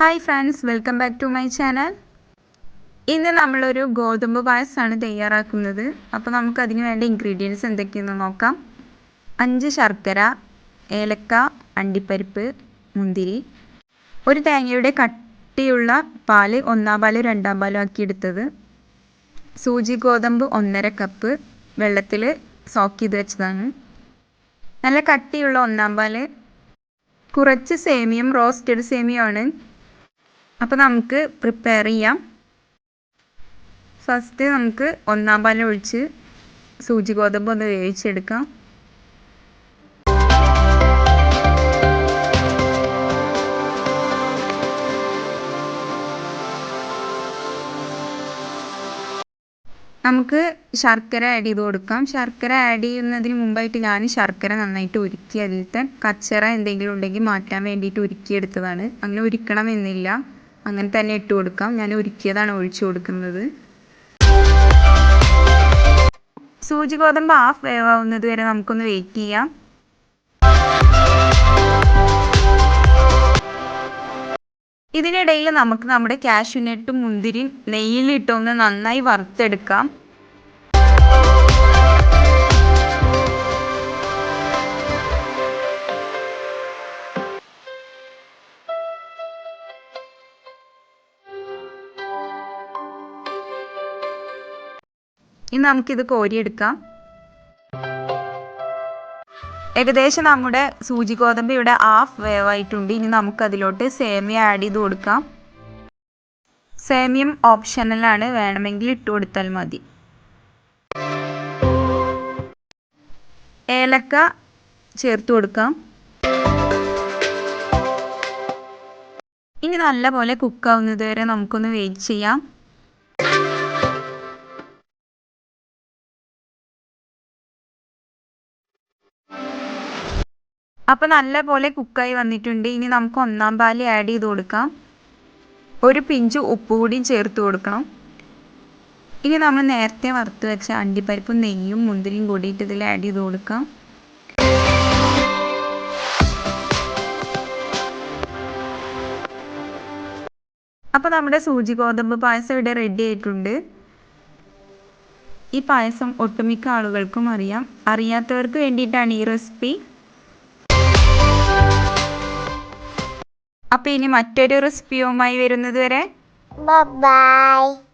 Hi friends welcome back to my channel ഇന്ന് നമ്മളൊരു ഗോതമ്പ് പായസമാണ് തയ്യാറാക്കുന്നത്. അപ്പോൾ നമുക്ക് അതിന് വേണ്ട ഇൻഗ്രീഡിയൻസ് എന്തൊക്കെയെന്ന് നോക്കാം. അഞ്ച് ശർക്കര ഏലക്ക അണ്ടിപ്പരിപ്പ് മുന്തിരി. ഒരു തേങ്ങയുടെ കട്ടിയുള്ള പാൽ ഒന്നാം പാൽ രണ്ടാം പാലും ആക്കി എടുത്തത്. സൂചി ഗോതമ്പ് ഒന്നര കപ്പ് വെള്ളത്തിൽ സോക്ക് ചെയ്ത് വെച്ചതാണ്. നല്ല കട്ടിയുള്ള ഒന്നാം പാൽ. കുറച്ച് സേമിയം റോസ്റ്റഡ് സേമിയമാണ്. അപ്പോൾ നമുക്ക് പ്രിപ്പയർ ചെയ്യാം. ഫസ്റ്റ് നമുക്ക് ഒന്നാം പാൽ ഒഴിച്ച് സൂചി ഗോതമ്പ് ഒന്ന് വേവിച്ചെടുക്കാം. നമുക്ക് ശർക്കര ആഡ് ചെയ്ത് കൊടുക്കാം. ശർക്കര ആഡ് ചെയ്യുന്നതിന് മുമ്പായിട്ട് ഞാൻ ശർക്കര നന്നായിട്ട് ഉരുക്കി അതിലത്തെ കച്ചറ എന്തെങ്കിലും ഉണ്ടെങ്കിൽ മാറ്റാൻ വേണ്ടിയിട്ട് ഉരുക്കിയെടുത്തതാണ്. അങ്ങനെ ഉരുക്കണമെന്നില്ല. അങ്ങനെ തന്നെ ഇട്ട് കൊടുക്കാം. ഞാൻ ഉരുക്കിയതാണ് ഒഴിച്ചു കൊടുക്കുന്നത്. സൂചി ഗോതമ്പ് ഹാഫ് വേവാവുന്നത് വരെ നമുക്കൊന്ന് വെയിറ്റ് ചെയ്യാം. ഇതിനിടയിൽ നമുക്ക് നമ്മുടെ കാഷ്യൂനട്ടും മുന്തിരിയും നെയ്യിലിട്ടൊന്ന് നന്നായി വറുത്തെടുക്കാം. ഇനി നമുക്കിത് കോരിയെടുക്കാം. ഏകദേശം നമ്മുടെ സൂചി ഗോതമ്പ് ഇവിടെ ഹാഫ് വേവായിട്ടുണ്ട് ഇനി നമുക്ക് അതിലോട്ട് സേമിയ ആഡ് ചെയ്ത് കൊടുക്കാം. സേമിയം ഓപ്ഷണലാണ് വേണമെങ്കിൽ ഇട്ട് കൊടുത്താൽ മതി. ഏലക്ക ചേർത്ത് കൊടുക്കാം. ഇനി നല്ലപോലെ കുക്കാവുന്നത് വരെ നമുക്കൊന്ന് വെയിറ്റ് ചെയ്യാം. അപ്പോൾ നല്ലപോലെ കുക്കായി വന്നിട്ടുണ്ട്. ഇനി നമുക്ക് ഒന്നാം പാൽ ആഡ് ചെയ്ത് കൊടുക്കാം. ഒരു പിഞ്ച് ഉപ്പ് കൂടിയും ചേർത്ത് കൊടുക്കണം. ഇനി നമ്മൾ നേരത്തെ വറുത്ത് വെച്ച അണ്ടിപ്പരിപ്പും നെയ്യും മുന്തിരിയും കൂടിയിട്ട് ഇതിൽ ആഡ് ചെയ്ത് കൊടുക്കാം. അപ്പോൾ നമ്മുടെ സൂചി ഗോതമ്പ് പായസം ഇവിടെ റെഡി ആയിട്ടുണ്ട്. ഈ പായസം ഒട്ടുമിക്ക ആളുകൾക്കും അറിയാം. അറിയാത്തവർക്ക് വേണ്ടിയിട്ടാണ് ഈ റെസിപ്പി അപ്പോൾ ഇനി മറ്റൊരു റെസിപ്പിയുമായി വരുന്നത് വരെ bye.